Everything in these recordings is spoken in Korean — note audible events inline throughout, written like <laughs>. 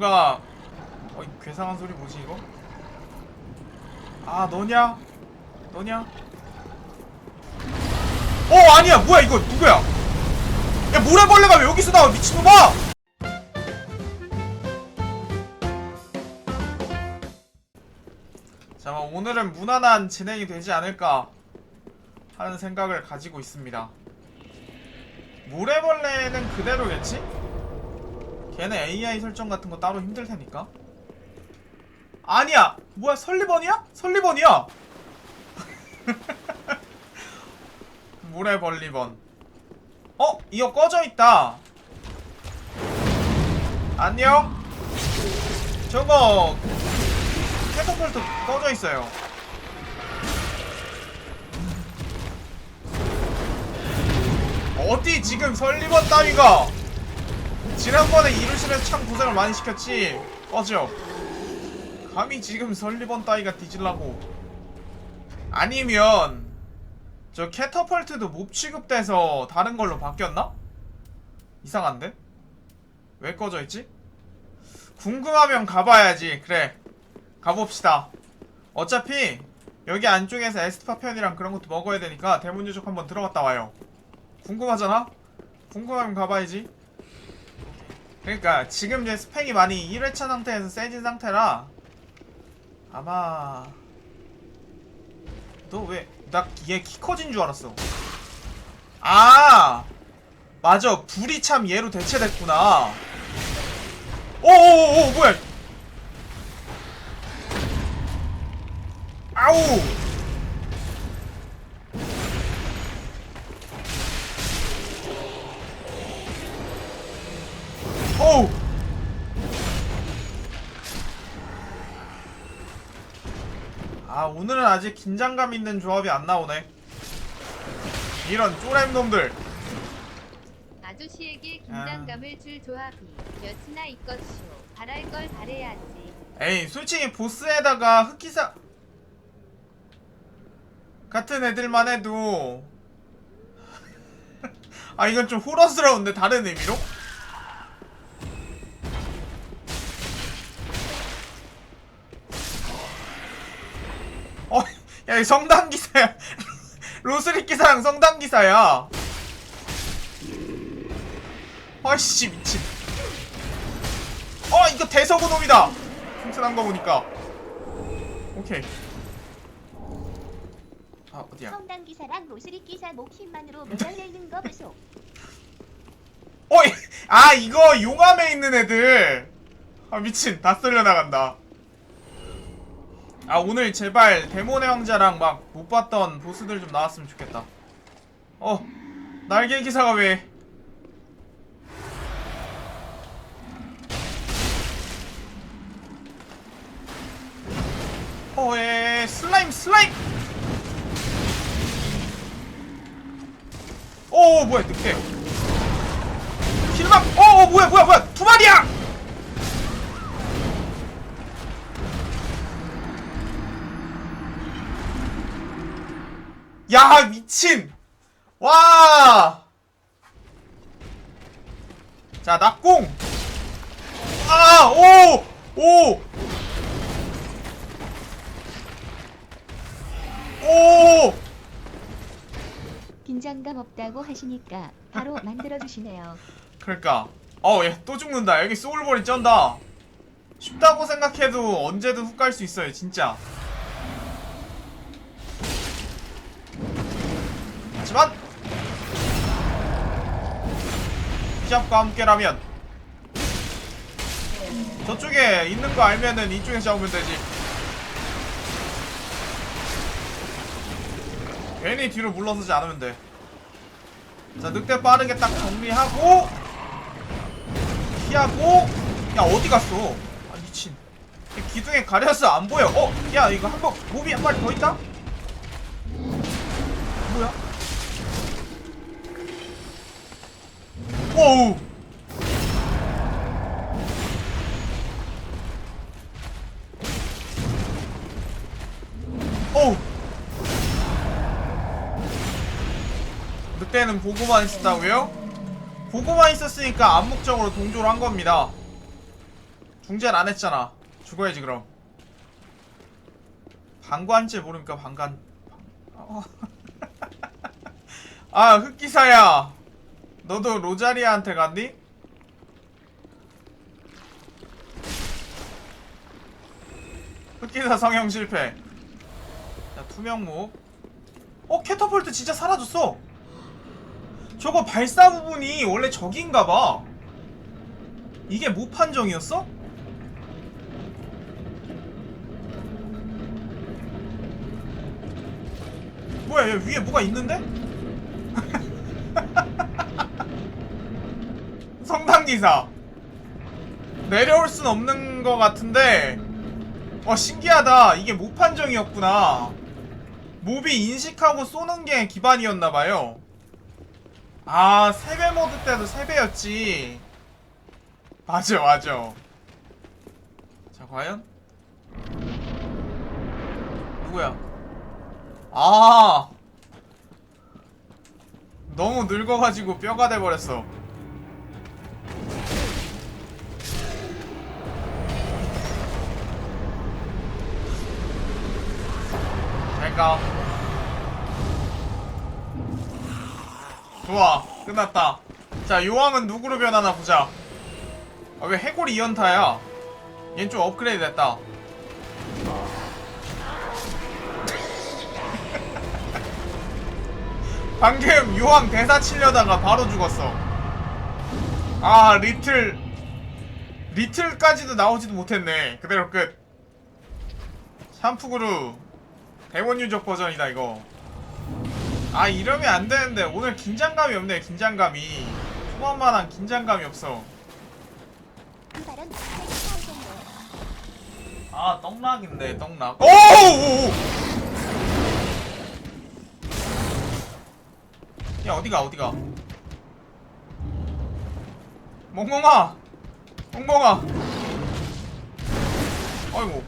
뭔가 어, 이 괴상한 소리 뭐지 이거? 아 너냐? 너냐? 어 아니야 뭐야 이거 누구야? 야 모래벌레가 왜 여기서 나와 미친놈아! 자 뭐, 오늘은 무난한 진행이 되지 않을까 하는 생각을 가지고 있습니다. 모래벌레는 그대로겠지? 걔는 AI 설정 같은 거 따로 힘들 테니까. 아니야! 뭐야, 설리번이야? 설리번이야! <laughs> 모래벌리번. 어? 이거 꺼져 있다. 안녕? 저거, 캐터펄트 꺼져 있어요. 어디 지금 설리번 따위가 지난번에 이루시는 참 고생을 많이 시켰지 꺼져 감히 지금 설리번 따위가 뒤질라고 아니면 저 캐터펄트도 몹 취급돼서 다른 걸로 바뀌었나? 이상한데? 왜 꺼져 있지? 궁금하면 가봐야지 그래 가봅시다 어차피 여기 안쪽에서 에스파 편이랑 그런 것도 먹어야 되니까 대문 유적 한번 들어갔다 와요 궁금하잖아? 궁금하면 가봐야지. 그러니까 지금 이제 스펙이 많이 1회차 상태에서 세진 상태라 아마 너 왜 나 얘 키 커진 줄 알았어. 아 맞아 불이 참 얘로 대체됐구나. 오오오 뭐야? 아우! 오늘은 아직 긴장감 있는 조합이 안 나오네 이런 쪼렘 놈들 아저씨에게 긴장감을 줄 조합이 몇이나 있겠쇼. 바랄 걸 바래야지. 에이 솔직히 보스에다가 흑기사 같은 애들만 해도 <laughs> 아 이건 좀 호러스러운데 다른 의미로? 이 성당 기사야. <laughs> 로스리 기사랑 성당 기사야. 아이씨, 미친. 어, 이거 대서구 놈이다. 튼튼한 거 보니까. 오케이. 아, 어디야? 성당 기사랑 로스리 기사 목 힘만으로 매달려 있는 거 보소. <laughs> 어, 이- 아, 이거 용암에 있는 애들. 아, 미친. 다 쓸려 나간다. 아, 오늘 제발 데몬의 왕자랑 막 못 봤던 보스들 좀 나왔으면 좋겠다. 어, 날개 기사가 왜. 어, 에, 슬라임, 슬라임! 오, 뭐야, 늑대. 킬막 어, 어 뭐야 뭐야 뭐야 두 마리야 야 미친! 와 자 낙공! 아오오오! 오! 긴장감 없다고 하시니까 바로 만들어 주시네요. <laughs> 그러니까. 어 얘 또 죽는다. 여기 소울볼이 쩐다. 쉽다고 생각해도 언제든 훅 갈 수 있어요 진짜 시합과 함께라면 저쪽에 있는 거 알면은 이쪽에서 잡으면 되지. 괜히 뒤로 물러서지 않으면 돼자 늑대 빠르게 딱 정리하고 피하고 야 어디 갔어? 아 미친. 기둥에 가려서 안 보여. 어 야 이거 한번 몹이 한 마리 더 있다? 뭐야 오우 오우 늑대는 보고만 있었다고요? 보고만 있었으니까 암묵적으로 동조를 한 겁니다. 궁전 안 했잖아. 죽어야지 그럼. 방관죄 모르니까 방관. 어. <laughs> 아 흑기사야. 너도 로자리아한테 갔니? 흑기사 성형 실패. 자 투명목. 어 캐터폴트 진짜 사라졌어. 저거 발사 부분이 원래 저긴가봐. 이게 무판정이었어? 뭐야 얘 위에 뭐가 있는데? 성당 기사. 내려올 순 없는 것 같은데 어 신기하다. 이게 무판정이었구나. 몹이 인식하고 쏘는 게 기반이었나봐요. 아 세배 모드 때도 세배였지. 맞아 맞아. 자 과연? 누구야? 아! 너무 늙어가지고 뼈가 돼버렸어 잘가. 좋아 끝났다. 자 요왕은 누구로 변하나 보자. 아, 왜 해골이 이연타야? 얜좀 업그레이드 됐다. <laughs> 방금 요왕 대사 치려다가 바로 죽었어. 아 리틀. 리틀까지도 나오지도 못했네. 그대로 끝. 샴푸그루 대원 유적 버전이다 이거. 아 이러면 안 되는데 오늘 긴장감이 없네 긴장감이. 초반만한 긴장감이 없어. 아 떡락인데 떡락. 오오오! 야 어디가 어디가? 멍멍아! 멍멍아! 아이고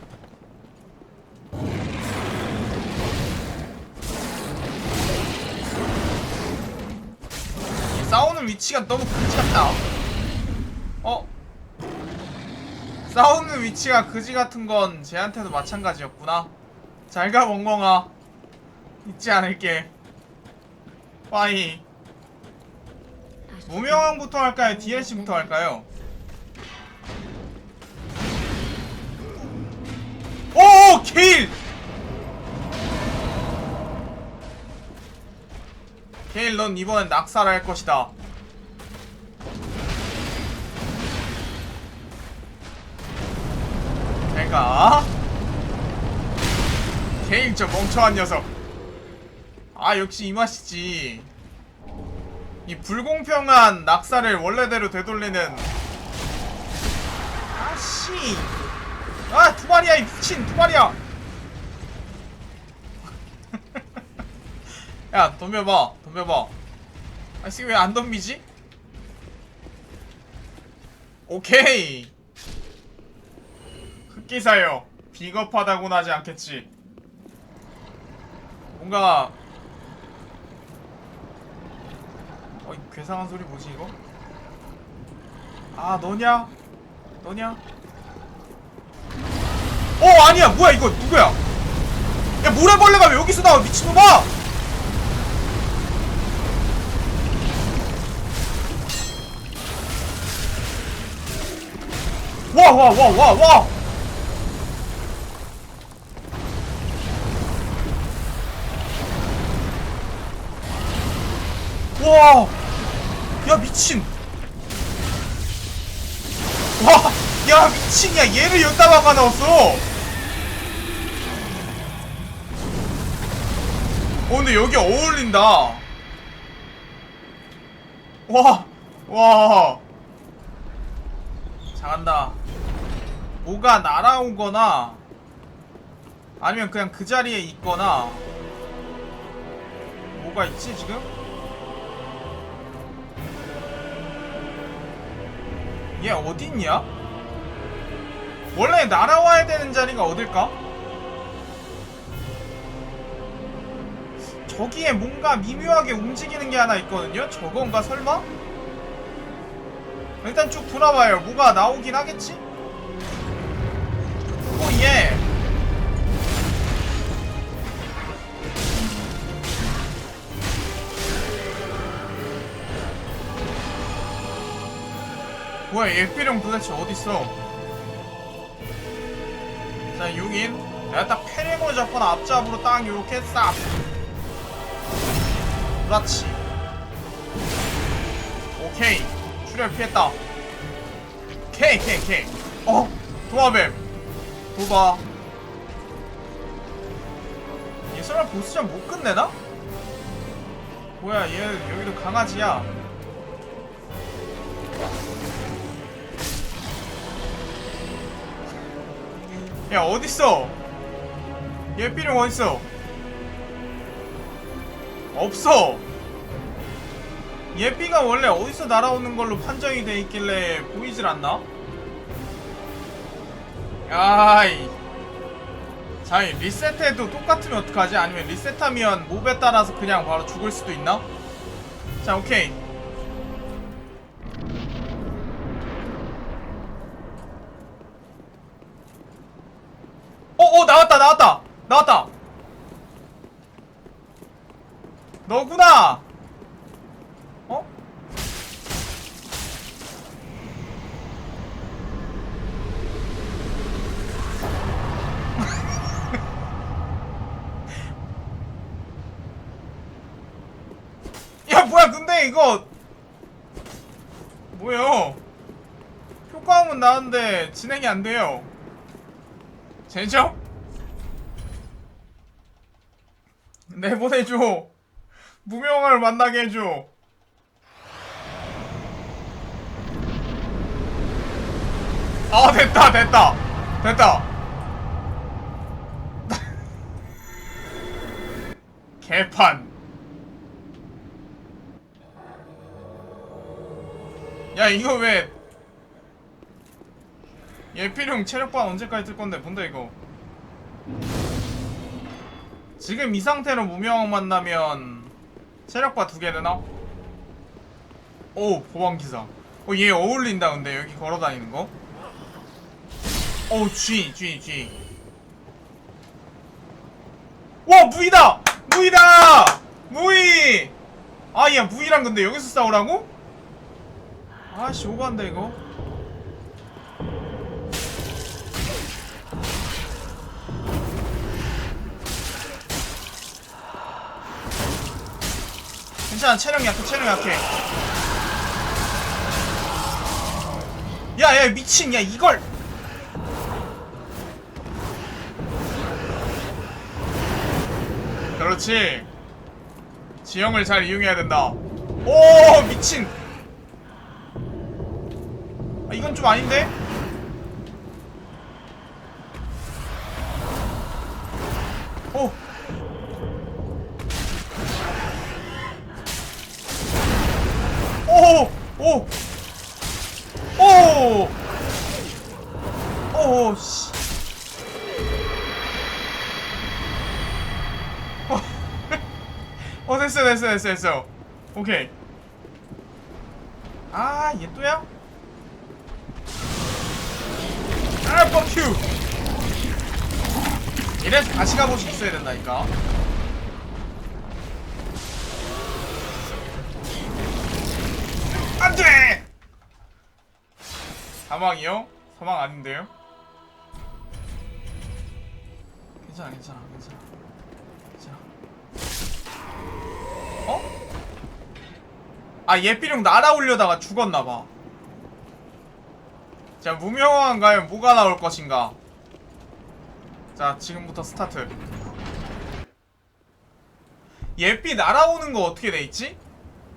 싸우는 위치가 너무 그지 같다 어? 싸우는 위치가 그지 같은 건 쟤한테도 마찬가지였구나. 잘 가, 멍멍아. 잊지 않을게. 빠이. 무명왕부터 할까요? DLC부터 할까요? 오! 케일! 케일, 넌 이번엔 낙사를 할 것이다. 내가 개인 저 멍청한 녀석. 아 역시 이 맛이지. 이 불공평한 낙사를 원래대로 되돌리는. 아씨. 아 두 마리야 이 미친 두 마리야. <laughs> 야 덤벼봐 덤벼봐. 아씨 왜 안 덤비지? 오케이 흑기사요 비겁하다고는 하지 않겠지 뭔가 어, 이 괴상한 소리 뭐지 이거? 아 너냐? 너냐? 어 아니야 뭐야 이거 누구야? 야 모래벌레가 왜 여기서 나와 미친놈아! 와 와 와 와 와! 와! 야 미친! 와! 야 미친이야 얘를 여기다 박아 넣었어! 어 근데 여기 어울린다 와! 와! 잘한다 뭐가 날아오거나 아니면 그냥 그 자리에 있거나 뭐가 있지 지금? 얘 어딨냐? 원래 날아와야 되는 자리가 어딜까? 저기에 뭔가 미묘하게 움직이는 게 하나 있거든요? 저건가 설마? 일단 쭉 돌아봐요 뭐가 나오긴 하겠지? 예. 뭐야 예필형 도대체 어딨어? 자 6인 내가 딱 페레모 잡거나 앞잡으로 딱 요렇게 싹. 그렇지. 오케이. 출혈 피했다. K K K 어 도마뱀. 도바 얘 설마 보스전 못 끝내나? 뭐야 얘 여기도 강아지야 야 어딨어 얘삐룡 어딨어 없어 얘삐가 원래 어디서 날아오는 걸로 판정이 돼 있길래 보이질 않나? 아이 자이 리셋해도 똑같으면 어떡하지? 아니면 리셋하면 몹에 따라서 그냥 바로 죽을 수도 있나? 자 오케이 나왔다 나왔다. 나왔다. 너구나. 어? <laughs> 야 뭐야 근데 이거. 뭐예요? 효과음은 나왔는데 진행이 안 돼요. 제죠? 내보내줘. 무명을 만나게 해줘. 아 됐다 됐다. 됐다. <laughs> 개판. 야 이거 왜? 예필용 체력반 언제까지 뜰 건데 뭔데 이거 지금 이 상태로 무명 만나면 체력바 두 개 되나? 오 보안기사. 어 얘 어울린다 근데. 여기 걸어다니는 거? 어우 쥐 쥐 쥐. 와 무이다! 무이다! 무이! 아야 무이랑 근데 여기서 싸우라고? 아씨 오반다 이거 괜찮아 체력 약해 체력 약해. 야야 미친 야 이걸. 그렇지. 지형을 잘 이용해야 된다. 오 미친. 아, 이건 좀 아닌데 어, 됐어, 됐어, 됐어, 됐어. 오케이. 아, 얘 또야? 아, 뻑큐! 이래서 다시 가보시 있어야 된다니까. 안 돼! 사망이요? 사망 아닌데요? 괜찮아, 괜찮아, 괜찮아. 괜찮아. 어? 아, 예삐룡 날아올려다가 죽었나봐. 자, 무명왕 가면 뭐가 나올 것인가? 자, 지금부터 스타트. 예삐 날아오는 거 어떻게 돼 있지?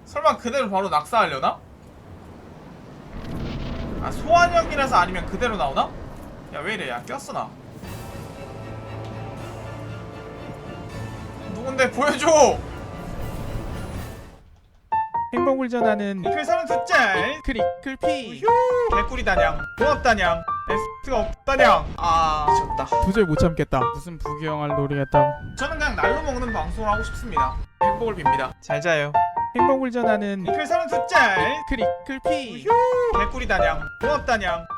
설마 그대로 바로 낙사하려나? 아 소환형이라서 아니면 그대로 나오나? 야 왜 이래 야 꼈어 나 누군데 보여줘 행복을 전하는 회사는 두짤 크리클피. 개꿀이다냥. 고맙다냥. 에스트가 없다냥. 아 미쳤다. 도저히 못 참겠다. 무슨 부귀영화를 노리겠다고 저는 그냥 날로 먹는 방송을 하고 싶습니다. 행복을 빕니다. 잘 자요. 행복을 전하는 회사는 두짤 크리클피. 개꿀이다냥. 고맙다냥. 에스트가 없